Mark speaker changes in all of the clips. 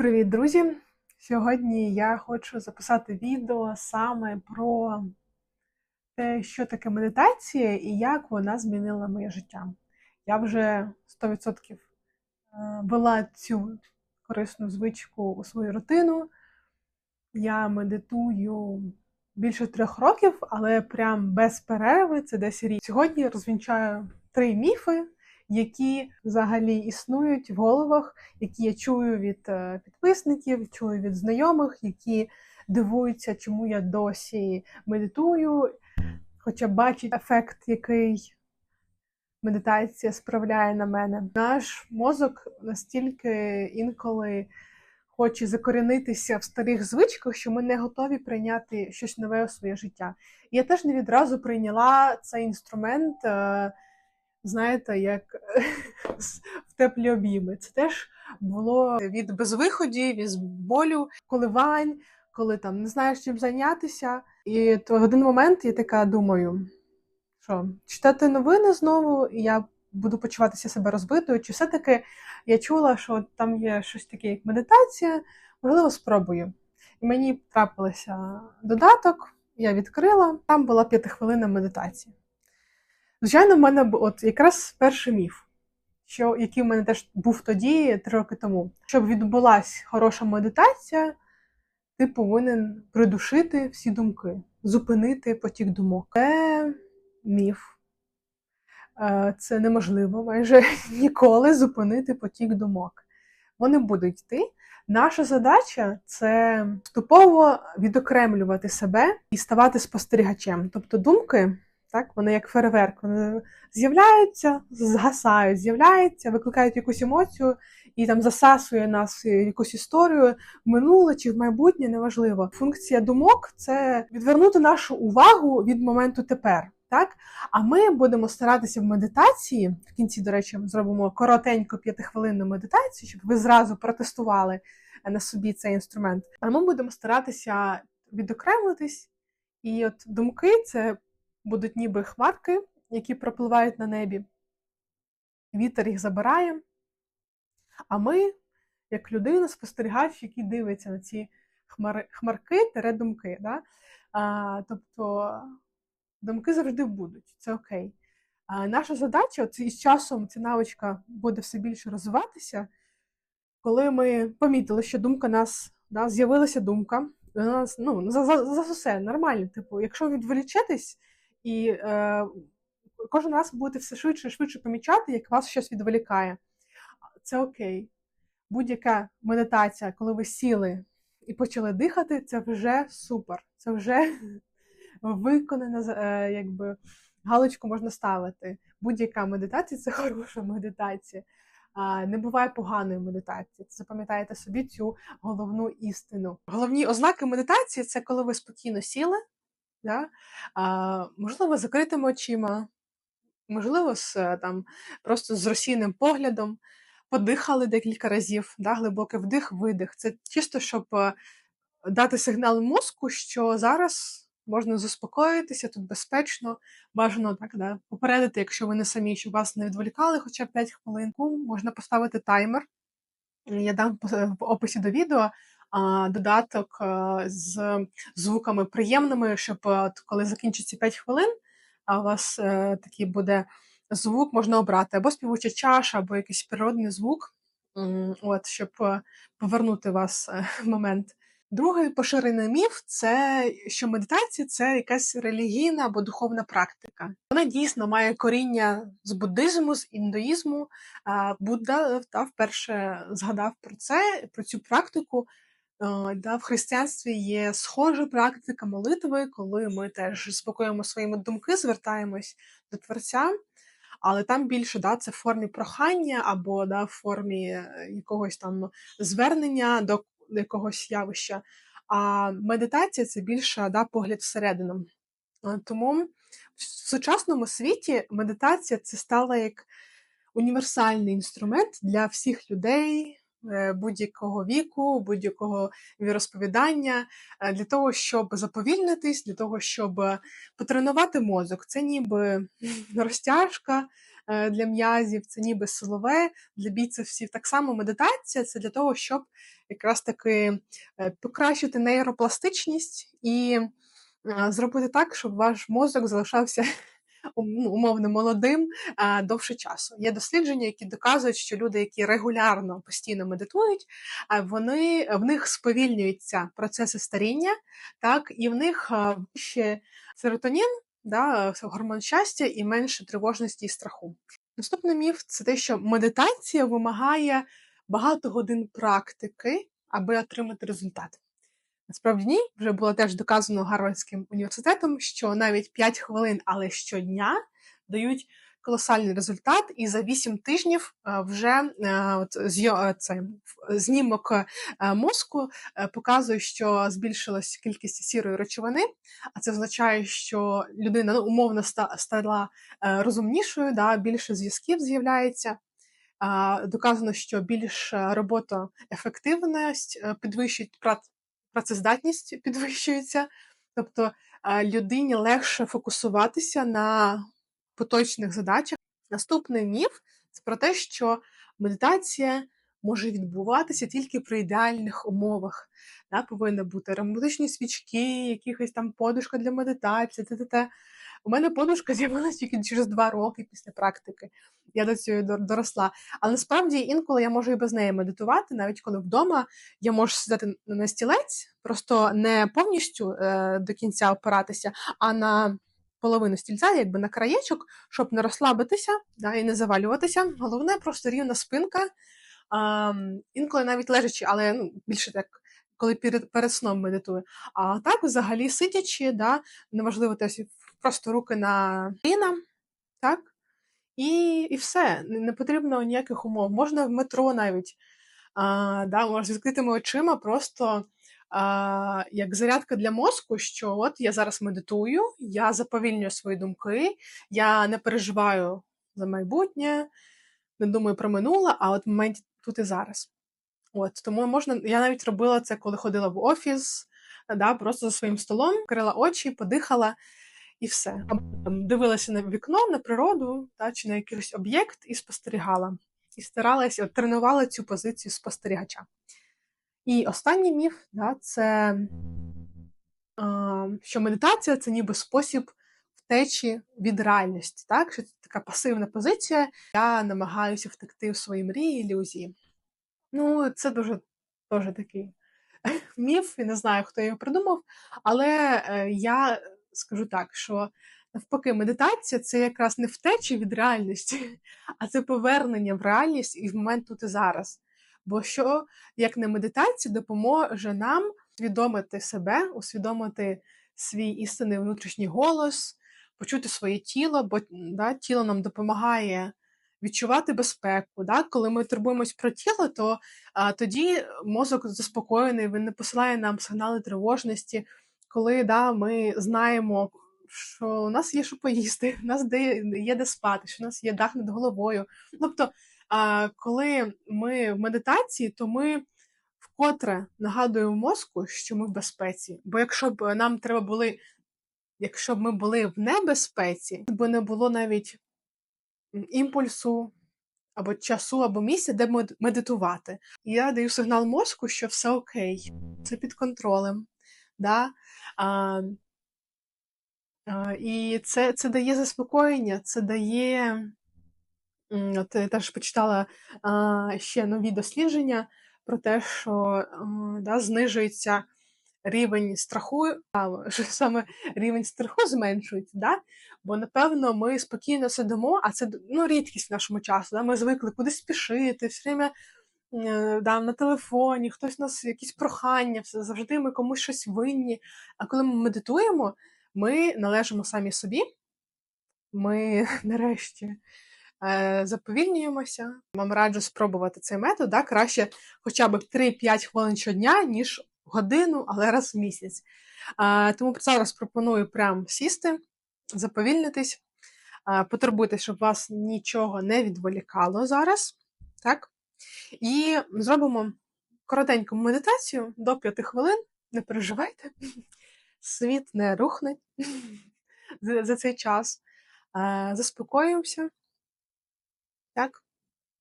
Speaker 1: Привіт, друзі! Сьогодні я хочу записати відео саме про те, що таке медитація і як вона змінила моє життя. Я вже 100% е, вела цю корисну звичку у свою рутину. Я медитую більше трьох років, але прям без перерви це десь рік. Сьогодні розвінчаю три міфи, які взагалі існують в головах, які я чую від е, підписників, чую від знайомих, які дивуються, чому я досі медитую, хоча бачать ефект, який медитація справляє на мене. Наш мозок настільки інколи хоче закорінитися в старих звичках, що ми не готові прийняти щось нове у своє життя. Я теж не відразу прийняла цей інструмент. Знаєте, як в теплі обійми. Це теж було від безвиходів, від болю, коливань, коли там не знаєш чим зайнятися. І то в один момент я така думаю, що читати новини знову, і я буду почуватися себе розбитою, чи все-таки я чула, що там є щось таке, як медитація, можливо, спробую. І мені трапився додаток, я відкрила, там була п'ятихвилинна медитація. Звичайно, в мене от якраз перший міф, що, який в мене теж був тоді, три роки тому. Щоб відбулася хороша медитація, ти повинен придушити всі думки, зупинити потік думок. Це міф. Е, Це неможливо майже ніколи зупинити потік думок. Вони будуть йти. Наша задача це поступово відокремлювати себе і ставати спостерігачем. Тобто думки так? Вони як фейерверк, вони з'являються, згасають, з'являються, викликають якусь емоцію і там засасує нас якусь історію в минуле чи в майбутнє, неважливо. Функція думок це відвернути нашу увагу від моменту тепер. Так? А ми будемо старатися в медитації, в кінці, до речі, зробимо коротеньку п'ятихвилинну медитацію, щоб ви зразу протестували на собі цей інструмент. А ми будемо старатися відокремитись, і от думки це будуть ніби хмарки, які пропливають на небі. Вітер їх забирає. А ми, як людина, спостерігач, який дивиться на ці хмарки тере думки. Да? А, тобто думки завжди будуть, це окей. А наша задача, от із часом ця навичка буде все більше розвиватися, коли ми помітили, що думка нас, да, з'явилася думка, нас, ну, за, за, за все нормально. Типу, якщо відволічитись, і е, кожен раз будете все швидше і швидше помічати, як вас щось відволікає. Це окей. Будь-яка медитація, коли ви сіли і почали дихати, це вже супер. Це вже виконана, е, якби галочку можна ставити. Будь-яка медитація це хороша медитація. Не буває поганої медитації. Запам'ятаєте собі цю головну істину. Головні ознаки медитації це коли ви спокійно сіли, да? а, можливо, закритими очима, можливо, з е, там просто з розсійним поглядом, подихали декілька разів, да? глибокий вдих, видих. Це чисто, щоб е, дати сигнал мозку, що зараз можна заспокоїтися, тут безпечно, бажано так, да? попередити, якщо ви не самі, щоб вас не відволікали хоча б 5 хвилин. Можна поставити таймер. Я дам по- в описі до відео додаток з звуками приємними, щоб коли закінчиться 5 хвилин, у вас е, такий буде звук, можна обрати або співуча чаша, або якийсь природний звук, от, щоб е, повернути вас е, в момент. Другий поширений міф це що медитація це якась релігійна або духовна практика. Вона дійсно має коріння з буддизму, з індуїзму. Будда та, вперше згадав про це, про цю практику. Е, Да, в християнстві є схожа практика молитви, коли ми теж заспокоюємо своїми думки, звертаємось до Творця, але там більше да, це в формі прохання або да, в формі е, якогось там звернення до якогось явища. А медитація це більше да, погляд всередину. Е, Тому в сучасному світі медитація це стала як універсальний інструмент для всіх людей. Е, Будь-якого віку, будь-якого віросповідання, е, для того, щоб заповільнитись, для того, щоб потренувати мозок. Це ніби розтяжка, е, для м'язів, це ніби силове, для біцепсів. Так само медитація це для того, щоб якраз таки покращити нейропластичність і зробити так, щоб ваш мозок залишався умовно молодим довше часу. Є дослідження, які доказують, що люди, які регулярно постійно медитують, вони в них сповільнюються процеси старіння, так і в них ще серотонін, да, гормон щастя і менше тривожності і страху. Наступний міф це те, що медитація вимагає багато годин практики, аби отримати результат. Насправді ні, вже було теж доказано Гарвардським університетом, що навіть 5 хвилин, але щодня дають колосальний результат, і за 8 тижнів е, вже е, е, це, знімок мозку показує, що збільшилась кількість сірої речовини, а це означає, що людина ну, умовно стала розумнішою, да, більше зв'язків з'являється. Доказано, що більш роботоефективність підвищують працездатність підвищується, тобто людині легше фокусуватися на поточних задачах. Наступний міф це про те, що медитація може відбуватися тільки при ідеальних умовах. Да, Повинні бути ароматичні свічки, якихось там подушка для медитації. Т -т -т. У мене подушка з'явилася тільки через два роки після практики. Я до цього доросла. Але насправді інколи я можу і без неї медитувати, навіть коли вдома я можу сідати на стілець, просто не повністю е, до кінця опиратися, а на половину стільця, якби на краєчок, щоб не розслабитися да, і не завалюватися. Головне просто рівна спинка. А, інколи навіть лежачи, але ну, більше так. Коли перед перед сном медитую. А так, взагалі, сидячи, да, неважливо, теж просто руки на коліна, так, і і все. Не потрібно ніяких умов. Можна в метро навіть, а, да, можна з відкритими очима, просто а, як зарядка для мозку, що от я зараз медитую, я заповільнюю свої думки, я не переживаю за майбутнє, не думаю про минуле, а от в моменті тут і зараз. От Тому можна, я навіть робила це, коли ходила в офіс, да, просто за своїм столом, крила очі, подихала і все. Дивилася на вікно, на природу та, чи на якийсь об'єкт і спостерігала. І старалася, тренувала цю позицію спостерігача. І останній міф да, це що медитація це ніби спосіб втечі від реальності. Так? Що це така пасивна позиція, я намагаюся втекти в свої мрії, ілюзії. Ну, це дуже дуже такий міф, і не знаю, хто його придумав, але е, я скажу так, що навпаки, медитація це якраз не втеча від реальності, а це повернення в реальність і в момент тут і зараз. Бо що, як не медитація, допоможе нам усвідомити себе, усвідомити свій істинний внутрішній голос, почути своє тіло, бо да, тіло нам допомагає відчувати безпеку. Да? Коли ми турбуємось про тіло, то а, тоді мозок заспокоєний, він не посилає нам сигнали тривожності, коли да, ми знаємо. Що у нас є що поїсти, у нас є де спати, що у нас є дах над головою. Тобто коли ми в медитації, то ми вкотре нагадуємо мозку, що ми в безпеці. Бо якщо б нам треба були, якщо б ми були в небезпеці, бо не було навіть імпульсу або часу, або місця, де медитувати. Я даю сигнал мозку, що все окей, це під контролем. Да? А, а, І це, це дає заспокоєння, це дає. От я теж почитала а, ще нові дослідження про те, що а, да, знижується рівень страху, що саме рівень страху зменшується, да? бо напевно ми спокійно сидимо, а це ну, рідкість в нашому часу. Да? Ми звикли кудись спішити, все время да, на телефоні, хтось у нас якісь прохання, завжди ми комусь щось винні. А коли ми медитуємо, ми належимо самі собі. Ми нарешті Е, заповільнюємося. Вам раджу спробувати цей метод. Да? Краще хоча б 3-5 хвилин щодня, ніж годину, але раз в місяць. Е, тому зараз пропоную прям сісти, заповільнитись, е, потурбуйтесь, щоб вас нічого не відволікало зараз. Так? І зробимо коротеньку медитацію до 5 хвилин. Не переживайте, світ не рухне за цей час. Заспокоюємося.
Speaker 2: Так?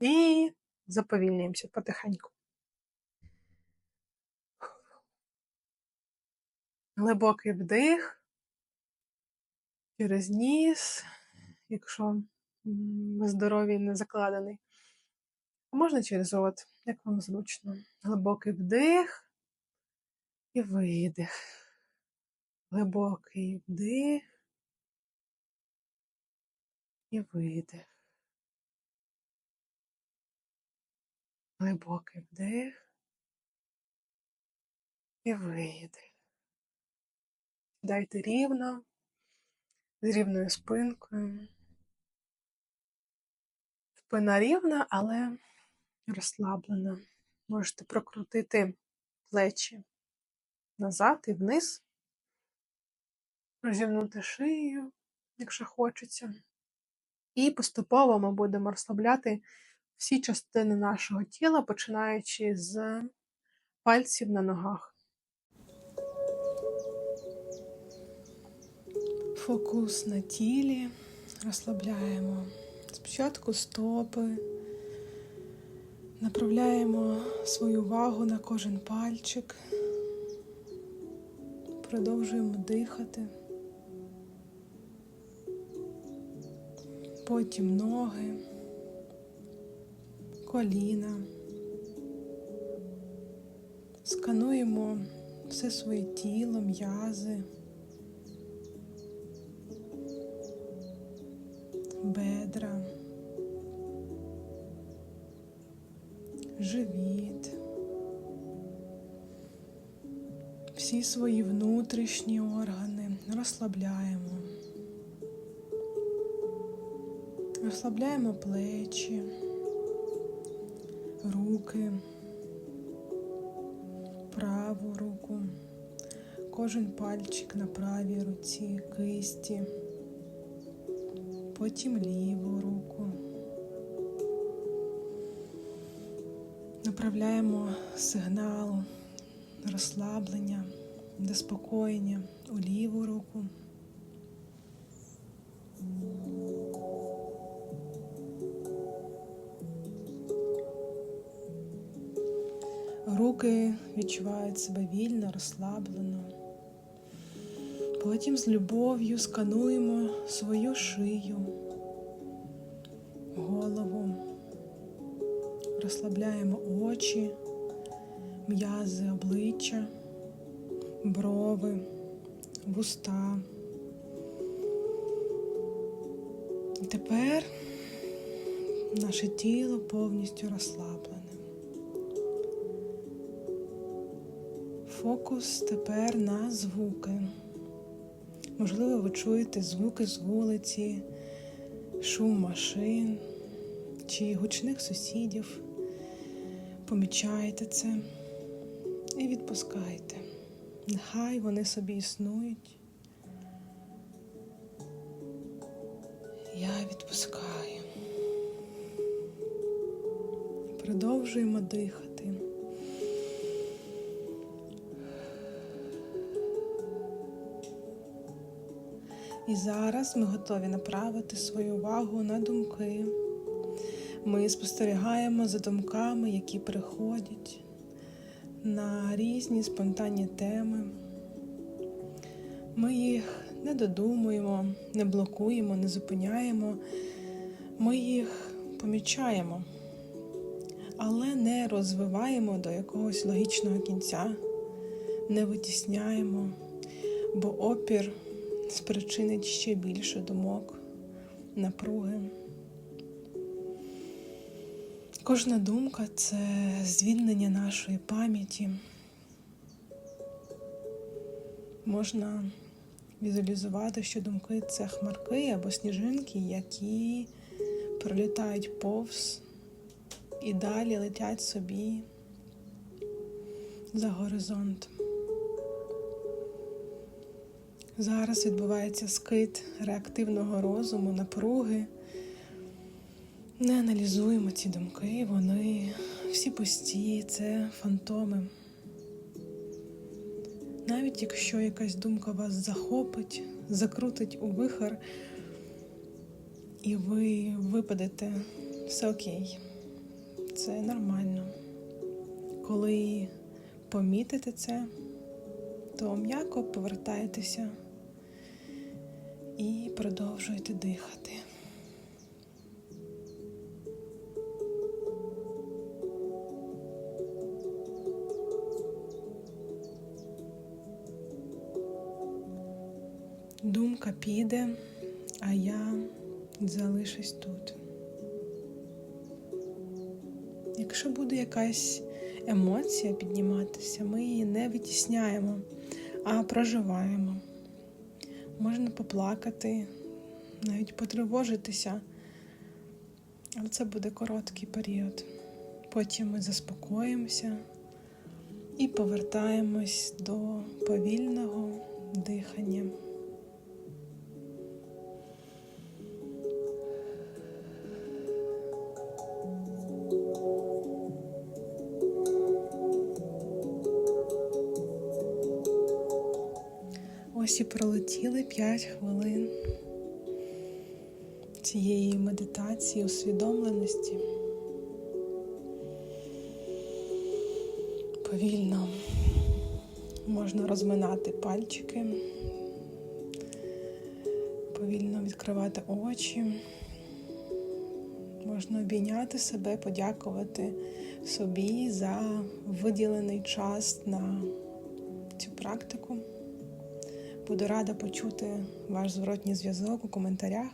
Speaker 2: І заповільнюємося потихеньку. Глибокий вдих через ніс, якщо ви здоровий не закладений. Можна через рот, як вам зручно. Глибокий вдих і видих. Глибокий вдих і видих. Глибокий вдих і видих. Дайте рівно, з рівною спинкою. Спина рівна, але розслаблена. Можете прокрутити плечі назад і вниз, розімнути шию, якщо хочеться. І поступово ми будемо розслабляти всі частини нашого тіла, починаючи з пальців на ногах. Фокус на тілі. Розслабляємо спочатку стопи, направляємо свою увагу на кожен пальчик, продовжуємо дихати. Потім ноги, коліна. Скануємо все своє тіло, м'язи, бедра, живіт, всі свої внутрішні органи розслабляємо. Розслабляємо плечі, руки, праву руку, кожен пальчик на правій руці, кисті, потім ліву руку. Направляємо сигнал розслаблення, заспокоєння у ліву руку. Руки відчувають себе вільно, розслаблено. Потім з любов'ю скануємо свою шию, голову, розслабляємо очі, м'язи обличчя, брови, вуста. Тепер наше тіло повністю розслаблене. Фокус тепер на звуки. Можливо, ви чуєте звуки з вулиці, шум машин чи гучних сусідів. Помічайте це і відпускайте. Нехай вони собі існують. Я відпускаю. Продовжуємо дихати. І зараз ми готові направити свою увагу на думки. Ми спостерігаємо за думками, які приходять на різні спонтанні теми. Ми їх не додумуємо, не блокуємо, не зупиняємо. Ми їх помічаємо, але не розвиваємо до якогось логічного кінця, не витісняємо, бо опір спричинить ще більше думок, напруги. Кожна думка це звільнення нашої пам'яті. Можна візуалізувати, що думки це хмарки або сніжинки, які пролітають повз і далі летять собі за горизонт. Зараз відбувається скид реактивного розуму, напруги. Не аналізуємо ці думки, вони всі пусті, це фантоми. Навіть якщо якась думка вас захопить, закрутить у вихор, і ви випадете Все окей. Це нормально. Коли помітите це, то м'яко повертаєтеся і продовжуєте дихати. Думка піде, а я залишусь тут. Якщо буде якась емоція підніматися, ми її не витісняємо, а проживаємо. Можна поплакати, навіть потривожитися, але це буде короткий період. Потім ми заспокоїмося і повертаємось до повільного дихання. Ось і пролетіли 5 хвилин цієї медитації усвідомленості. Повільно можна розминати пальчики, повільно відкривати очі, можна обійняти себе, подякувати собі за виділений час на цю практику. Буду рада почути ваш зворотній зв'язок у коментарях,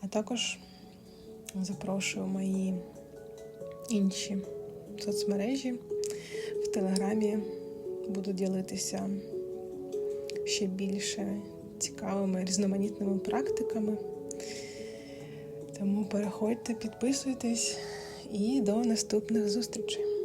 Speaker 2: а також запрошую мої інші соцмережі. В Телеграмі буду ділитися ще більше цікавими різноманітними практиками. Тому переходьте, підписуйтесь і до наступних зустрічей.